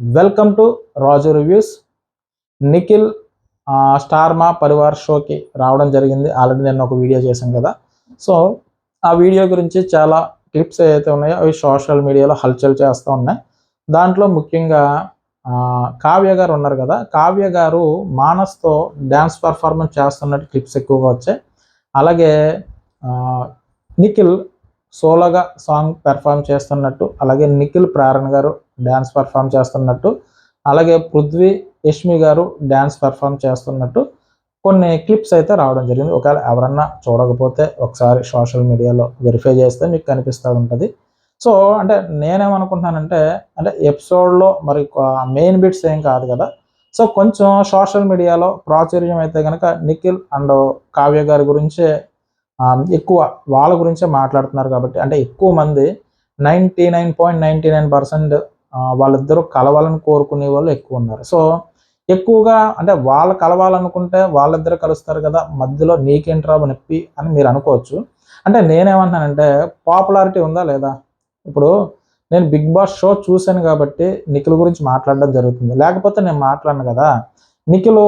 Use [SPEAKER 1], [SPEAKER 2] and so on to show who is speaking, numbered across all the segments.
[SPEAKER 1] Welcome to Raju reviews. Nikhil star Maa Parivar షోకి రావడం జరిగింది. ఆల్రెడీ నేను ఒక వీడియో చేశాను కదా. సో ఆ వీడియో గురించి చాలా క్లిప్స్ ఏవైతే ఉన్నాయో అవి సోషల్ మీడియాలో హల్చల్ చేస్తూ ఉన్నాయి. దాంట్లో ముఖ్యంగా కావ్య గారు ఉన్నారు కదా. కావ్య గారు మానస్తో డ్యాన్స్ పర్ఫార్మెన్స్ చేస్తున్నట్టు క్లిప్స్ ఎక్కువగా వచ్చాయి. అలాగే నిఖిల్ సోలోగా సాంగ్ పెర్ఫామ్ చేస్తున్నట్టు అలాగే నిఖిల్ ప్రేరణ గారు డ్యాన్స్ పెర్ఫామ్ చేస్తున్నట్టు అలాగే పృథ్వీ యష్మి గారు డ్యాన్స్ పెర్ఫామ్ చేస్తున్నట్టు కొన్ని క్లిప్స్ అయితే రావడం జరిగింది. ఒకవేళ ఎవరన్నా చూడకపోతే ఒకసారి సోషల్ మీడియాలో వెరిఫై చేస్తే మీకు కనిపిస్తూ ఉంటుంది. సో అంటే నేనేమనుకుంటున్నానంటే అంటే ఎపిసోడ్లో మరి మెయిన్ బిట్స్ ఏం కాదు కదా. సో కొంచెం సోషల్ మీడియాలో ప్రాచుర్యం అయితే కనుక నిఖిల్ అండ్ కావ్య గారి గురించే ఎక్కువ వాళ్ళ గురించే మాట్లాడుతున్నారు కాబట్టి అంటే ఎక్కువ మంది ninety nine point ninety nine percent వాళ్ళిద్దరూ కలవాలని కోరుకునే వాళ్ళు ఎక్కువ ఉన్నారు. సో ఎక్కువగా అంటే వాళ్ళు కలవాలనుకుంటే వాళ్ళిద్దరు కలుస్తారు కదా మధ్యలో నీకేంట్రా నొప్పి అని మీరు అనుకోవచ్చు. అంటే నేనేమంటున్నానంటే పాపులారిటీ ఉందా లేదా? ఇప్పుడు నేను బిగ్ బాస్ షో చూశాను కాబట్టి నిఖిల్ గురించి మాట్లాడడం జరుగుతుంది. లేకపోతే నేను మాట్లాడను కదా. నిఖిల్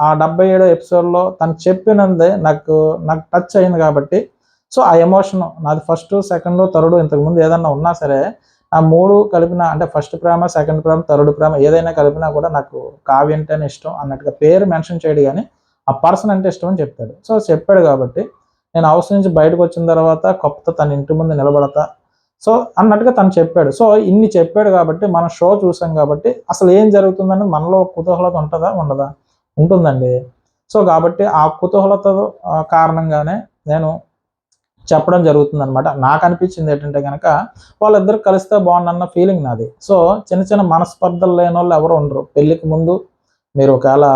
[SPEAKER 1] ఆ డెబ్బై ఏడో ఎపిసోడ్లో తను చెప్పినందే నాకు నాకు టచ్ అయింది కాబట్టి. సో ఆ ఎమోషన్ నాది ఫస్ట్ సెకండ్ థర్డ్ ఇంతకుముందు ఏదన్నా ఉన్నా సరే ఆ మూడు కలిపిన అంటే ఫస్ట్ ప్రేమ సెకండ్ ప్రేమ థర్డ్ ప్రేమ ఏదైనా కలిపినా కూడా నాకు కావ్య అంటేనే ఇష్టం అన్నట్టుగా పేరు మెన్షన్ చేయడు కానీ ఆ పర్సన్ అంటే ఇష్టం అని చెప్తాడు. సో చెప్పాడు కాబట్టి నేను హౌస్ నుంచి బయటకు వచ్చిన తర్వాత కొత్త తన ఇంటి ముందు నిలబడతా. సో అన్నట్టుగా తను చెప్పాడు. సో ఇన్ని చెప్పాడు కాబట్టి మనం షో చూసాం కాబట్టి అసలు ఏం జరుగుతుందని మనలో కుతూహలత ఉంటుందా? ఉండదా? ఉంటుందండి. సో కాబట్టి ఆ కుతూహలత కారణంగానే నేను చెప్పడం జరుగుతుంది అనమాట నాకు అనిపించింది ఏంటంటే కనుక వాళ్ళిద్దరు కలిస్తే బాగుందన్న ఫీలింగ్ నాది. సో చిన్న చిన్న మనస్పర్ధలు లేని వాళ్ళు ఎవరు ఉండరు. పెళ్ళికి ముందు మీరు ఒకవేళ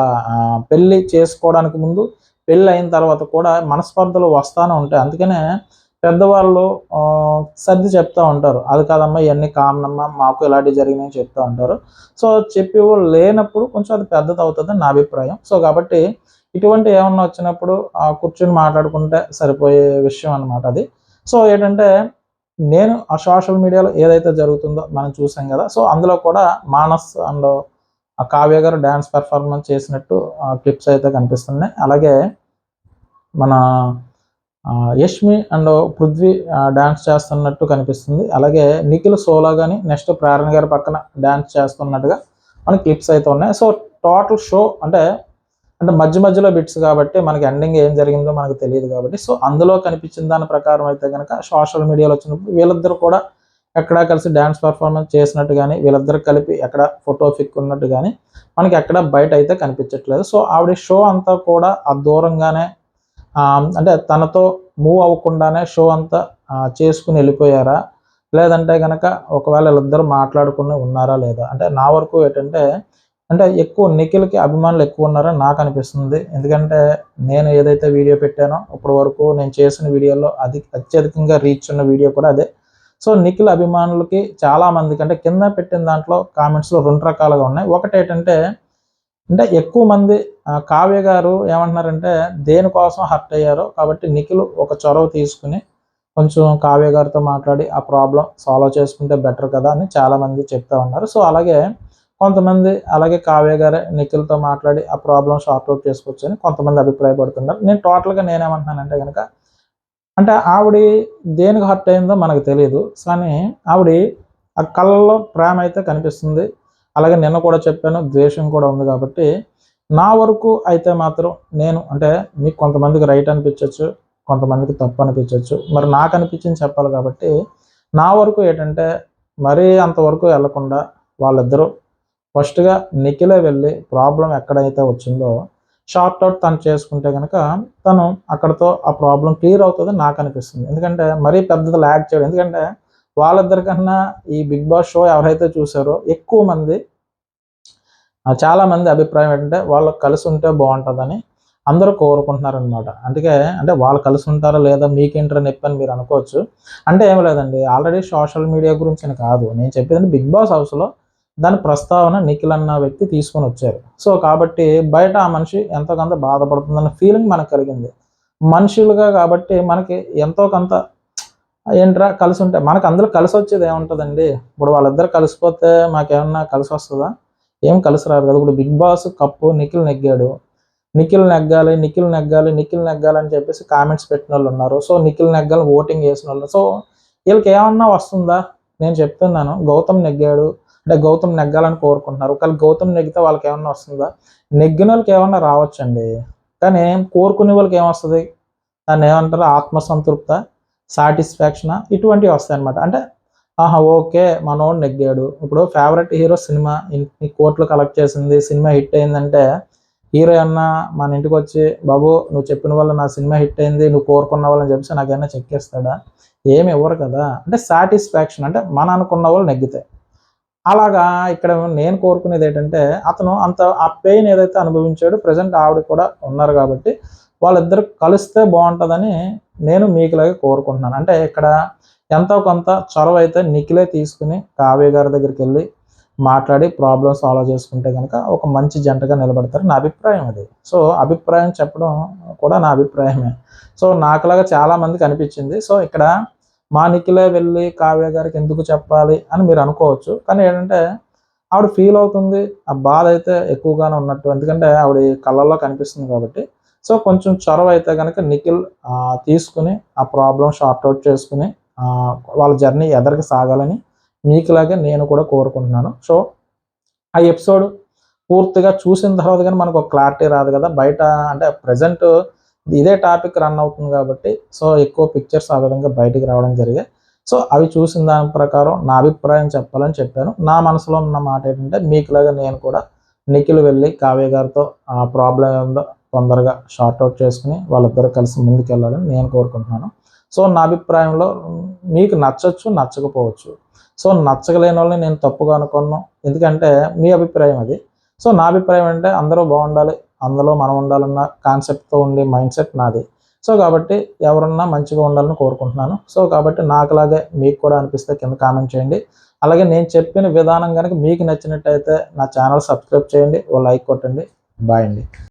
[SPEAKER 1] పెళ్ళి చేసుకోవడానికి ముందు పెళ్ళి అయిన తర్వాత కూడా మనస్పర్ధలు వస్తానే ఉంటాయి. అందుకనే పెద్దవాళ్ళు సర్ది చెప్తూ ఉంటారు. అది కాదమ్మా ఇవన్నీ కామనమ్మా మాకు ఇలాంటివి జరిగినాయని చెప్తూ ఉంటారు. సో చెప్పి లేనప్పుడు కొంచెం అది పెద్దది అవుతుంది నా అభిప్రాయం. సో కాబట్టి ఇటువంటి ఏమన్నా వచ్చినప్పుడు ఆ, కూర్చొని మాట్లాడుకుంటే సరిపోయే విషయం అన్నమాట అది. సో ఏంటంటే నేను ఆ సోషల్ మీడియాలో ఏదైతే జరుగుతుందో మనం చూసాం కదా సో అందులో కూడా మానస్ అండ్ ఆ కావ్య గారు డ్యాన్స్ పెర్ఫార్మెన్స్ చేసినట్టు క్లిప్స్ అయితే కనిపిస్తున్నాయి. అలాగే మన యష్మి అండ్ పృథ్వీ డ్యాన్స్ చేస్తున్నట్టు కనిపిస్తుంది. అలాగే నిఖిల్ సోలా కానీ నెక్స్ట్ ప్రేరణ గారి పక్కన డ్యాన్స్ చేస్తున్నట్టుగా మనకి క్లిప్స్ అయితే ఉన్నాయి. సో టోటల్ షో అంటే అంటే మధ్య మధ్యలో బిట్స్ కాబట్టి మనకి ఎండింగ్ ఏం జరిగిందో మనకు తెలియదు కాబట్టి. సో అందులో కనిపించిన దాని ప్రకారం అయితే కనుక సోషల్ మీడియాలో వచ్చినప్పుడు వీళ్ళిద్దరు కూడా ఎక్కడా కలిసి డ్యాన్స్ పర్ఫార్మెన్స్ చేసినట్టు కానీ వీళ్ళిద్దరు కలిపి ఎక్కడ ఫోటో ఫిక్ ఉన్నట్టు కానీ మనకి ఎక్కడ బయట అయితే కనిపించట్లేదు. సో ఆవిడ షో అంతా కూడా ఆ దూరంగానే అంటే తనతో మూవ్ అవ్వకుండానే షో అంతా చేసుకుని వెళ్ళిపోయారా? లేదంటే కనుక ఒకవేళ వీళ్ళిద్దరు మాట్లాడుకుని ఉన్నారా లేదా? అంటే నా వరకు ఏంటంటే అంటే ఎక్కువ నిఖిల్కి అభిమానులు ఎక్కువ ఉన్నారని నాకు అనిపిస్తుంది. ఎందుకంటే నేను ఏదైతే వీడియో పెట్టానో ఇప్పటి వరకు నేను చేసిన వీడియోలో అది అత్యధికంగా రీచ్ ఉన్న వీడియో కూడా అదే. సో నిఖిల్ అభిమానులకి చాలామందికి అంటే కింద పెట్టిన దాంట్లో కామెంట్స్లో రెండు రకాలుగా ఉన్నాయి. ఒకటి ఏంటంటే అంటే ఎక్కువ మంది కావ్య గారు ఏమంటున్నారంటే దేనికోసం హర్ట్ అయ్యారో కాబట్టి నిఖిల్ ఒక చొరవ తీసుకుని కొంచెం కావ్య గారితో మాట్లాడి ఆ ప్రాబ్లం సాల్వ్ చేసుకుంటే బెటర్ కదా అని చాలామంది చెప్తా ఉన్నారు. సో అలాగే కొంతమంది అలాగే కావ్య గారే నిఖిల్తో మాట్లాడి ఆ ప్రాబ్లం సార్ట్ అవుట్ చేసుకోవచ్చు అని కొంతమంది అభిప్రాయపడుతున్నారు. నేను టోటల్గా నేనేమంటున్నానంటే కనుక అంటే ఆవిడ దేనికి హర్ట్ అయిందో మనకు తెలియదు కానీ ఆవిడ ఆ కళ్ళలో ప్రేమ అయితే కనిపిస్తుంది. అలాగే నిన్న కూడా చెప్పాను ద్వేషం కూడా ఉంది కాబట్టి నా వరకు అయితే మాత్రం నేను అంటే మీకు కొంతమందికి రైట్ అనిపించవచ్చు కొంతమందికి తప్పు అనిపించవచ్చు మరి నాకు అనిపించింది చెప్పాలి కాబట్టి నా వరకు ఏంటంటే మరీ అంతవరకు వెళ్ళకుండా వాళ్ళిద్దరూ ఫస్ట్గా నిఖిలే వెళ్ళి ప్రాబ్లం ఎక్కడైతే వచ్చిందో షార్ట్ అవుట్ తను చేసుకుంటే కనుక తను అక్కడతో ఆ ప్రాబ్లం క్లియర్ అవుతుంది నాకు అనిపిస్తుంది. ఎందుకంటే మరీ పెద్దది ల్యాగ్ చేయడం. ఎందుకంటే వాళ్ళిద్దరికన్నా ఈ బిగ్ బాస్ షో ఎవరైతే చూసారో ఎక్కువ మంది చాలామంది చాలా మంది అభిప్రాయం ఏంటంటే వాళ్ళు కలిసి ఉంటే బాగుంటుందని అందరూ కోరుకుంటున్నారు అనమాట అందుకే అంటే వాళ్ళు కలిసి ఉంటారా లేదా మీకేంటారా నొప్పి అని మీరు అనుకోవచ్చు. అంటే ఏం లేదండి ఆల్రెడీ సోషల్ మీడియా గురించి అని కాదు. నేను చెప్పేది బిగ్ బాస్ హౌస్లో దాని ప్రస్తావన నిఖిల్ అన్న వ్యక్తి తీసుకొని వచ్చారు. సో కాబట్టి బయట ఆ మనిషి ఎంతో కొంత బాధపడుతుందన్న ఫీలింగ్ మనకు కలిగింది. మనుషులుగా కాబట్టి మనకి ఎంతో కొంత ఏంట్రా కలిసి ఉంటే మనకు అందరూ కలిసి వచ్చేది ఏముంటుందండి? ఇప్పుడు వాళ్ళిద్దరు కలిసిపోతే మాకేమన్నా కలిసి వస్తుందా ఏం కలిసి రాదు కదా. ఇప్పుడు బిగ్ బాస్ కప్పు నిఖిల్ నెగ్గాడు. నిఖిల్ నెగ్గాలి నిఖిల్ నెగ్గాలి నిఖిల్ నెగ్గాలి అని చెప్పేసి కామెంట్స్ పెట్టిన వాళ్ళు ఉన్నారు. సో నిఖిల్ నెగ్గాలి ఓటింగ్ చేసిన వాళ్ళు. సో వీళ్ళకి ఏమన్నా వస్తుందా? నేను చెప్తున్నాను. గౌతమ్ నెగ్గాడు. అంటే గౌతమ్ నెగ్గాలని కోరుకుంటున్నారు. ఒకవేళ గౌతమ్ నెగ్గితే వాళ్ళకి ఏమన్నా వస్తుందా? నెగ్గిన వాళ్ళకి ఏమన్నా రావచ్చండి. కానీ కోరుకునే వాళ్ళకి ఏమొస్తుంది? దాన్ని ఏమంటారు? ఆత్మసంతృప్త సాటిస్ఫాక్షన్? ఇటువంటివి వస్తాయి అనమాట అంటే ఆహా ఓకే మనోడు నెగ్గాడు. ఇప్పుడు ఫేవరెట్ హీరో సినిమా ఇన్ని కోట్లు కలెక్ట్ చేసింది సినిమా హిట్ అయిందంటే హీరో అన్న మన ఇంటికి వచ్చి బాబు నువ్వు చెప్పిన వల్ల నా సినిమా హిట్ అయింది నువ్వు కోరుకున్న వాళ్ళని చెప్పి నాకైనా చెక్ చేస్తాడా? ఏమి ఇవ్వరు కదా. అంటే సాటిస్ఫాక్షన్ అంటే మన అనుకున్న వాళ్ళు నెగ్గుతాయి అలాగా ఇక్కడ నేను కోరుకునేది ఏంటంటే అతను అంత ఆ పెయిన్ ఏదైతే అనుభవించాడో ప్రజెంట్ ఆవిడ కూడా ఉన్నారు కాబట్టి వాళ్ళిద్దరు కలిస్తే బాగుంటుందని నేను మీకులాగే కోరుకుంటున్నాను. అంటే ఇక్కడ ఎంతో కొంత చొరవ అయితే నిఖిలే తీసుకుని కావ్య గారి దగ్గరికి వెళ్ళి మాట్లాడి ప్రాబ్లమ్ సాల్వ్ చేసుకుంటే కనుక ఒక మంచి జంటగా నిలబడతారు నా అభిప్రాయం అది. సో అభిప్రాయం చెప్పడం కూడా నా అభిప్రాయమే. సో నాకులాగా చాలామందికి అనిపించింది. సో ఇక్కడ మా నిఖిలే వెళ్ళి కావ్య గారికి ఎందుకు చెప్పాలి అని మీరు అనుకోవచ్చు. కానీ ఏంటంటే ఆవిడ ఫీల్ అవుతుంది ఆ బాధ అయితే ఎక్కువగానే ఉన్నట్టు. ఎందుకంటే ఆవిడ కళ్ళల్లో కనిపిస్తుంది కాబట్టి. సో కొంచెం చొరవ అయితే కనుక నిఖిల్ తీసుకుని ఆ ప్రాబ్లం షార్ట్ అవుట్ చేసుకుని వాళ్ళ జర్నీ ఎదరికి సాగాలని మీకులాగే నేను కూడా కోరుకుంటున్నాను. సో ఆ ఎపిసోడ్ పూర్తిగా చూసిన తర్వాత కానీ మనకు ఒక క్లారిటీ రాదు కదా. బయట అంటే ప్రజెంట్ ఇదే టాపిక్ రన్ అవుతుంది కాబట్టి సో ఎక్కువ పిక్చర్స్ ఆ విధంగా బయటికి రావడం జరిగాయి. సో అవి చూసిన దాని ప్రకారం నా అభిప్రాయం చెప్పాలని చెప్పాను. నా మనసులో ఉన్న మాట ఏంటంటే మీకులాగా నేను కూడా నిఖిల్ వెళ్ళి కావ్య గారితో ఆ ప్రాబ్లం ఏందో తొందరగా షార్ట్ అవుట్ చేసుకుని వాళ్ళిద్దరూ కలిసి ముందుకెళ్ళాలని నేను కోరుకుంటున్నాను. సో నా అభిప్రాయంలో మీకు నచ్చచ్చు నచ్చకపోవచ్చు. సో నచ్చగలేని వాళ్ళని నేను తప్పుగా అనుకున్నాను ఎందుకంటే మీ అభిప్రాయం అది. సో నా అభిప్రాయం అంటే అందరూ బాగుండాలి అందులో మనం ఉండాలన్న కాన్సెప్ట్తో ఉండే మైండ్ సెట్ నాది. సో కాబట్టి ఎవరన్నా మంచిగా ఉండాలని కోరుకుంటున్నాను. సో కాబట్టి నాకులాగే మీకు కూడా అనిపిస్తే కింద కామెంట్ చేయండి. అలాగే నేను చెప్పిన విధానం కనుక మీకు నచ్చినట్టయితే నా ఛానల్ సబ్స్క్రైబ్ చేయండి ఓ లైక్ కొట్టండి. బాయ్ అండి.